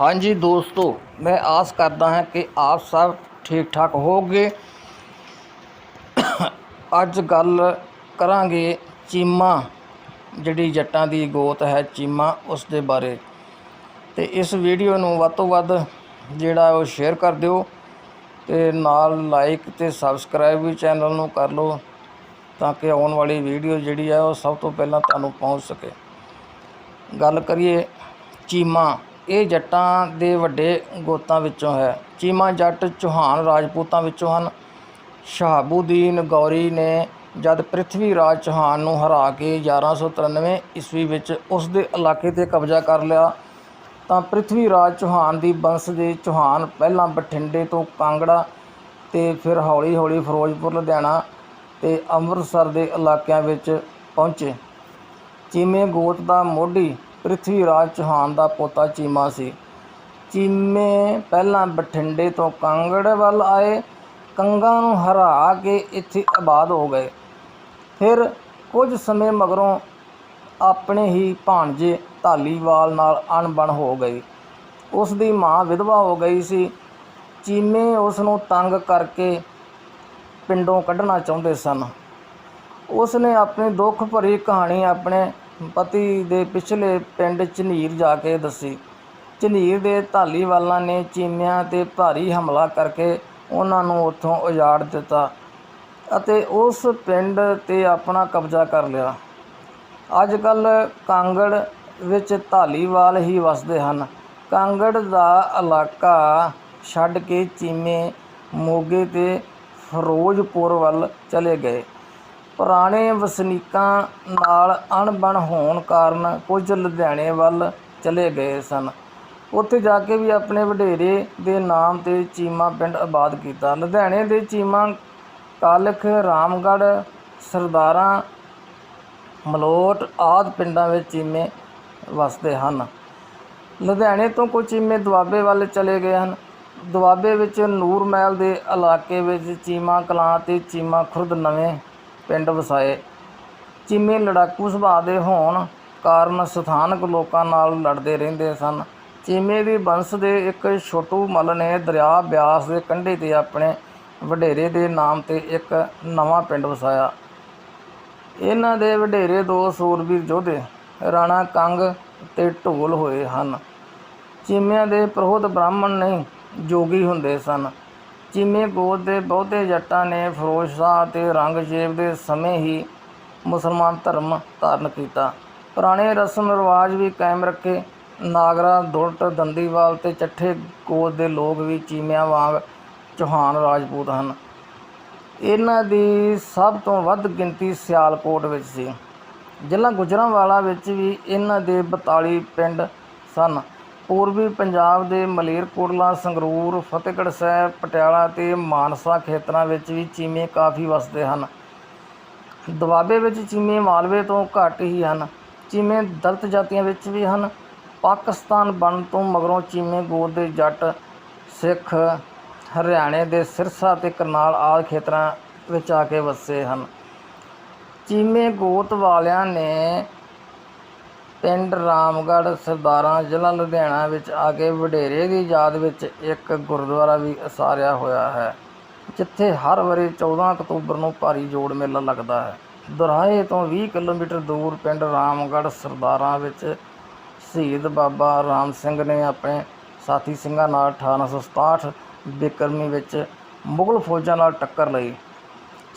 ਹਾਂਜੀ ਦੋਸਤੋ, ਮੈਂ ਆਸ ਕਰਦਾ ਹਾਂ ਕਿ ਆਪ ਸਭ ਠੀਕ ਠਾਕ ਹੋਗੇ ਅੱਜ ਗੱਲ ਕਰਾਂਗੇ ਚੀਮਾ, ਜਿਹੜੀ ਜੱਟਾਂ ਦੀ ਗੋਤ ਹੈ ਚੀਮਾ, ਉਸ ਦੇ ਬਾਰੇ। ਤੇ ਇਸ ਵੀਡੀਓ ਨੂੰ ਵੱਧ ਤੋਂ ਵੱਧ ਜਿਹੜਾ ਉਹ ਸ਼ੇਅਰ ਕਰ ਦਿਓ ਤੇ ਨਾਲ ਲਾਈਕ ਤੇ ਸਬਸਕ੍ਰਾਈਬ ਵੀ ਚੈਨਲ ਨੂੰ ਕਰ ਲਓ ਤਾਂ ਕਿ ਆਉਣ ਵਾਲੀ ਵੀਡੀਓ ਜਿਹੜੀ ਹੈ ਉਹ ਸਭ ਤੋਂ ਪਹਿਲਾਂ ਤੁਹਾਨੂੰ ਪਹੁੰਚ ਸਕੇ। ਗੱਲ ਕਰੀਏ ਚੀਮਾ ਇਹ ਜੱਟਾਂ ਦੇ ਵੱਡੇ ਗੋਤਾਂ ਵਿੱਚੋਂ ਹੈ। ਚੀਮਾ ਜੱਟ ਚੌਹਾਨ ਰਾਜਪੂਤਾਂ ਵਿੱਚੋਂ ਹਨ। ਸ਼ਹਾਬੂਦੀਨ ਗੌਰੀ ਨੇ ਜਦ ਪ੍ਰਿਥਵੀ ਰਾਜ ਚੌਹਾਨ ਨੂੰ ਹਰਾ ਕੇ 1193 ਈਸਵੀ ਵਿੱਚ ਉਸ ਦੇ ਇਲਾਕੇ ਤੇ ਕਬਜ਼ਾ ਕਰ ਲਿਆ, ਤਾਂ ਪ੍ਰਿਥਵੀ ਰਾਜ ਚੌਹਾਨ ਦੀ ਬੰਸ ਦੇ ਚੌਹਾਨ ਪਹਿਲਾਂ ਬਠਿੰਡੇ ਤੋਂ ਕਾਂਗੜਾ ਤੇ ਫਿਰ ਹੌਲੀ ਹੌਲੀ ਫਿਰੋਜ਼ਪੁਰ, ਲੁਧਿਆਣਾ ਤੇ ਅੰਮ੍ਰਿਤਸਰ ਦੇ ਇਲਾਕਿਆਂ ਵਿੱਚ ਪਹੁੰਚੇ। ਚੀਮੇ ਗੋਤ ਦਾ ਮੋਢੀ ਪ੍ਰਿਥਵੀ ਰਾਜ ਚੌਹਾਨ ਦਾ ਪੋਤਾ ਚੀਮਾ ਸੀ। ਚੀਮੇ ਪਹਿਲਾਂ ਬਠਿੰਡੇ ਤੋਂ ਕਾਂਗੜ ਵੱਲ ਆਏ। ਕੰਗਾ ਨੂੰ ਹਰਾ ਕੇ ਇੱਥੇ ਆਬਾਦ ਹੋ ਗਏ। ਫਿਰ ਕੁਝ ਸਮੇਂ ਮਗਰੋਂ ਆਪਣੇ ਹੀ ਭਾਣਜੇ ਧਾਲੀਵਾਲ ਨਾਲ ਅਣਬਣ ਹੋ ਗਈ। ਉਸ ਦੀ ਮਾਂ ਵਿਧਵਾ ਹੋ ਗਈ ਸੀ। ਚੀਮੇ ਉਸ ਨੂੰ ਤੰਗ ਕਰਕੇ ਪਿੰਡੋਂ ਕੱਢਣਾ ਚਾਹੁੰਦੇ ਸਨ। ਉਸ ਨੇ ਆਪਣੀ ਦੁੱਖ ਭਰੀ ਕਹਾਣੀ ਆਪਣੇ ਪਤੀ ਦੇ ਪਿਛਲੇ ਪਿੰਡ ਝਨੀਰ ਜਾ ਕੇ ਦੱਸੀ। ਝਨੀਰ ਦੇ ਧਾਲੀਵਾਲਾਂ ਨੇ ਚੀਨਿਆਂ ਤੇ ਭਾਰੀ ਹਮਲਾ ਕਰਕੇ ਉਹਨਾਂ ਨੂੰ ਉੱਥੋਂ ਉਜਾੜ ਦਿੱਤਾ ਅਤੇ ਉਸ ਪਿੰਡ ਤੇ ਆਪਣਾ ਕਬਜ਼ਾ ਕਰ ਲਿਆ। ਅੱਜ ਕੱਲ ਕਾਂਗੜ ਵਿੱਚ ਧਾਲੀਵਾਲ ਹੀ ਵਸਦੇ ਹਨ। ਕਾਂਗੜ ਦਾ ਇਲਾਕਾ ਛੱਡ ਕੇ ਚੀਮੇ ਮੋਗੇ ਤੇ ਫਿਰੋਜ਼ਪੁਰ ਵੱਲ ਚਲੇ ਗਏ। ਪੁਰਾਣੇ ਵਸਨੀਕਾਂ ਨਾਲ ਅਣਬਣ ਹੋਣ ਕਾਰਨ ਕੁਝ ਲੁਧਿਆਣੇ ਵੱਲ ਚਲੇ ਗਏ ਸਨ। ਉੱਥੇ ਜਾ ਕੇ ਵੀ ਆਪਣੇ ਵਡੇਰੇ ਦੇ ਨਾਮ ਤੇ ਚੀਮਾ ਪਿੰਡ ਆਬਾਦ ਕੀਤਾ। ਲੁਧਿਆਣੇ ਦੇ ਚੀਮਾ ਕਾਲਖ, ਰਾਮਗੜ੍ਹ, ਸਰਦਾਰਾਂ, ਮਲੋਟ ਆਦ ਪਿੰਡਾਂ ਵਿੱਚ ਚੀਮੇ ਵਸਦੇ ਹਨ। ਲੁਧਿਆਣੇ ਤੋਂ ਕੁਝ ਚੀਮੇ ਦੁਆਬੇ ਵੱਲ ਚਲੇ ਗਏ ਹਨ। ਦੁਆਬੇ ਵਿੱਚ ਨੂਰ ਮਹਿਲ ਦੇ ਇਲਾਕੇ ਵਿੱਚ ਚੀਮਾ ਕਲਾਂ ਤੇ ਚੀਮਾ ਖੁਰਦ ਨਵੇਂ ਪਿੰਡ ਵਸਾਏ। ਚੀਮੇ ਲੜਾਕੂ ਸੁਭਾਅ ਦੇ ਹੋਣ ਕਾਰਨ ਸਥਾਨਕ ਲੋਕਾਂ ਨਾਲ ਲੜਦੇ ਰਹਿੰਦੇ ਸਨ। ਚੀਮੇ ਦੀ ਬੰਸ ਦੇ ਇੱਕ ਛੋਟੂ ਮੱਲ ਨੇ ਦਰਿਆ ਬਿਆਸ ਦੇ ਕੰਢੇ ਤੇ ਆਪਣੇ ਵਡੇਰੇ ਦੇ ਨਾਮ ਤੇ ਇੱਕ ਨਵਾਂ ਪਿੰਡ ਵਸਾਇਆ। ਇਹਨਾਂ ਦੇ ਵਡੇਰੇ ਦੋ ਸੂਰਬੀਰ ਯੋਧੇ, ਰਾਣਾ ਕੰਗ ਤੇ ਢੋਲ ਹੋਏ ਹਨ। ਚੀਮਿਆਂ ਦੇ ਪ੍ਰੋਧ ਬ੍ਰਾਹਮਣ ਨਹੀਂ ਜੋਗੀ ਹੁੰਦੇ ਸਨ। ਚੀਮੇ ਗੋਤ ਦੇ ਬਹੁਤੇ ਜੱਟਾਂ ਨੇ ਫਿਰੋਜ਼ ਸ਼ਾਹ ਅਤੇ ਔਰੰਗਜ਼ੇਬ ਦੇ ਸਮੇਂ ਹੀ ਮੁਸਲਮਾਨ ਧਰਮ ਧਾਰਨ ਕੀਤਾ। ਪੁਰਾਣੇ ਰਸਮ ਰਿਵਾਜ ਵੀ ਕਾਇਮ ਰੱਖੇ। ਨਾਗਰਾ, ਦੁਲਟ, ਦੰਦੀਵਾਲ ਤੇ ਚੱਠੇ ਗੋਤ ਦੇ ਲੋਕ ਵੀ ਚੀਮਿਆਂ ਵਾਂਗ ਚੌਹਾਨ ਰਾਜਪੂਤ ਹਨ। ਇਹਨਾਂ ਦੀ ਸਭ ਤੋਂ ਵੱਧ ਗਿਣਤੀ ਸਿਆਲਕੋਟ ਵਿੱਚ ਸੀ। ਜ਼ਿਲ੍ਹਾ ਗੁਜਰਾਂਵਾਲਾ ਵਿੱਚ ਵੀ ਇਹਨਾਂ ਦੇ 42 ਪਿੰਡ ਸਨ। ਪੂਰਬੀ ਪੰਜਾਬ ਦੇ ਮਲੇਰਕੋਟਲਾ ਸੰਗਰੂਰ, ਫਤਿਹਗੜ੍ਹ ਸਾਹਿਬ, ਪਟਿਆਲਾ ਤੇ ਮਾਨਸਾ ਖੇਤਰਾਂ ਵਿੱਚ ਵੀ ਚੀਮੇ ਕਾਫੀ ਵਸਦੇ ਹਨ। ਦੁਆਬੇ ਵਿੱਚ ਚੀਮੇ ਮਾਲਵੇ ਤੋਂ ਘੱਟ ਹੀ ਹਨ। ਚੀਮੇ ਦਲਿਤ ਜਾਤੀਆਂ ਵਿੱਚ ਵੀ ਹਨ। ਪਾਕਿਸਤਾਨ ਬਣਨ ਤੋਂ ਮਗਰੋਂ ਚੀਮੇ ਗੋਤ ਦੇ ਜੱਟ ਸਿੱਖ ਹਰਿਆਣੇ ਦੇ ਸਿਰਸਾ ਤੇ ਕਰਨਾਲ ਆਦਿ ਖੇਤਰਾਂ ਵਿੱਚ ਆ ਕੇ ਵਸੇ ਹਨ। ਚੀਮੇ ਗੋਤ ਵਾਲਿਆਂ ਨੇ ਪਿੰਡ ਰਾਮਗੜ੍ਹ ਸਰਦਾਰਾਂ ਜ਼ਿਲ੍ਹਾ ਲੁਧਿਆਣਾ ਵਿੱਚ ਆ ਕੇ ਵਡੇਰੇ ਦੀ ਯਾਦ ਵਿੱਚ ਇੱਕ ਗੁਰਦੁਆਰਾ ਵੀ ਉਸਾਰਿਆ ਹੋਇਆ ਹੈ, ਜਿੱਥੇ ਹਰ ਵਰੇ 14 ਅਕਤੂਬਰ ਨੂੰ ਭਾਰੀ ਜੋੜ ਮੇਲਾ ਲੱਗਦਾ ਹੈ। ਦੁਰਾਹੇ ਤੋਂ 20 ਕਿਲੋਮੀਟਰ ਦੂਰ ਪਿੰਡ ਰਾਮਗੜ੍ਹ ਸਰਦਾਰਾਂ ਵਿੱਚ ਸ਼ਹੀਦ ਬਾਬਾ ਰਾਮ ਸਿੰਘ ਨੇ ਆਪਣੇ ਸਾਥੀ ਸਿੰਘਾਂ ਨਾਲ 1867 ਬਿਕਰਮੀ ਵਿੱਚ ਮੁਗਲ ਫੌਜਾਂ ਨਾਲ ਟੱਕਰ ਲਈ।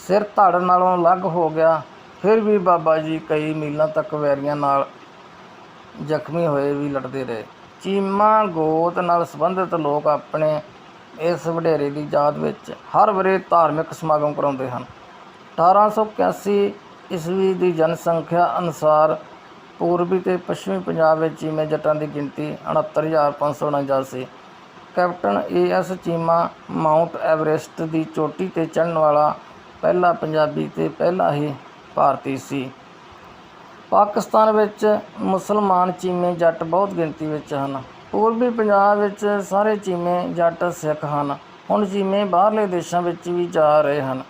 ਸਿਰ ਧੜ ਨਾਲੋਂ ਅਲੱਗ ਹੋ ਗਿਆ, ਫਿਰ ਵੀ ਬਾਬਾ ਜੀ ਕਈ ਮੀਲਾਂ ਤੱਕ ਵੈਰੀਆਂ ਨਾਲ ਜ਼ਖਮੀ ਹੋਏ ਵੀ ਲੜਦੇ ਰਹੇ। ਚੀਮਾ ਗੋਤ ਨਾਲ ਸੰਬੰਧਿਤ ਲੋਕ ਆਪਣੇ ਇਸ ਵਡੇਰੇ ਦੀ ਯਾਦ ਵਿੱਚ ਹਰ ਵਰੇ ਧਾਰਮਿਕ ਸਮਾਗਮ ਕਰਾਉਂਦੇ ਹਨ। 1881 ਈਸਵੀ ਦੀ ਜਨਸੰਖਿਆ ਅਨੁਸਾਰ ਪੂਰਬੀ ਤੇ ਪੱਛਮੀ ਪੰਜਾਬ ਵਿੱਚ ਚੀਮੇ ਜੱਟਾਂ ਦੀ ਗਿਣਤੀ 69549 ਸੀ। Captain A S Cheema Mount Everest ਦੀ ਚੋਟੀ ਤੇ ਚੜ੍ਹਨ ਵਾਲਾ ਪਹਿਲਾ ਪੰਜਾਬੀ ਤੇ ਪਹਿਲਾ ਹੀ ਭਾਰਤੀ ਸੀ। ਪਾਕਿਸਤਾਨ ਵਿੱਚ ਮੁਸਲਮਾਨ ਚੀਮੇ ਜੱਟ ਬਹੁਤ ਗਿਣਤੀ ਵਿੱਚ ਹਨ। ਪੂਰਬੀ ਪੰਜਾਬ ਵਿੱਚ ਸਾਰੇ ਚੀਮੇ ਜੱਟ ਸਿੱਖ ਹਨ। ਹੁਣ ਚੀਮੇ ਬਾਹਰਲੇ ਦੇਸ਼ਾਂ ਵਿੱਚ ਵੀ ਜਾ ਰਹੇ ਹਨ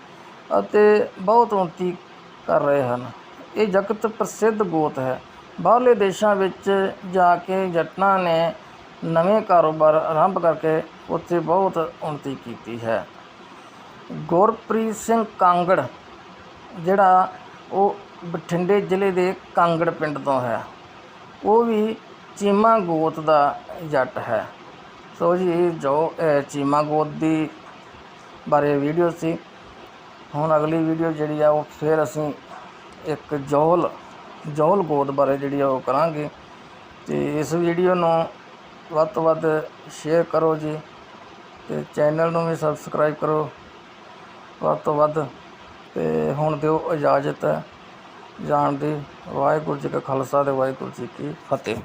ਅਤੇ ਬਹੁਤ ਉੱਨਤੀ ਕਰ ਰਹੇ ਹਨ। ਇਹ ਜਗਤ ਪ੍ਰਸਿੱਧ ਗੋਤ ਹੈ। ਬਾਹਰਲੇ ਦੇਸ਼ਾਂ ਵਿੱਚ ਜਾ ਕੇ ਜੱਟਾਂ ਨੇ ਨਵੇਂ ਕਾਰੋਬਾਰ ਆਰੰਭ ਕਰਕੇ ਉੱਥੇ ਬਹੁਤ ਉન્નਤੀ ਕੀਤੀ ਹੈ। ਗੁਰਪ੍ਰੀਤ ਸਿੰਘ ਕਾਂਗੜ, ਜਿਹੜਾ ਉਹ ਬਠਿੰਡੇ ਜ਼ਿਲ੍ਹੇ ਦੇ ਕਾਂਗੜ ਪਿੰਡ ਤੋਂ ਹੈ। ਉਹ ਵੀ ਚੀਮਾ ਗੋਤ ਦਾ ਜੱਟ ਹੈ। ਸੋ ਜੀ ਜੋ, ਅਹ, ਚੀਮਾ ਗੋਤ ਦੀ ਬਾਰੇ ਵੀਡੀਓ ਸੀ। ਹੁਣ ਅਗਲੀ ਵੀਡੀਓ ਜਿਹੜੀ ਆ, ਉਹ ਫਿਰ ਅਸੀਂ ਇੱਕ ਜੌਲ ਜੌਲ ਗੋਤ ਬਾਰੇ ਜਿਹੜੀ ਆ, ਉਹ ਕਰਾਂਗੇ। ਤੇ ਇਸ ਵੀਡੀਓ ਨੂੰ ਵੱਧ ਤੋਂ ਵੱਧ ਸ਼ੇਅਰ ਕਰੋ ਜੀ ਤੇ ਚੈਨਲ ਨੂੰ ਵੀ ਸਬਸਕ੍ਰਾਈਬ ਕਰੋ। ਵੱਧ ਤੋਂ ਵੱਧ ਤੇ ਹੁਣ ਦਿਓ ਇਜਾਜ਼ਤ। ਹੈ ਜਾਣ ਦੀ ਵਾਹਿਗੁਰੂ ਜੀ ਕਾ ਖਾਲਸਾ ਤੇ ਵਾਹਿਗੁਰੂ ਜੀ ਕੀ ਫਤਿਹ।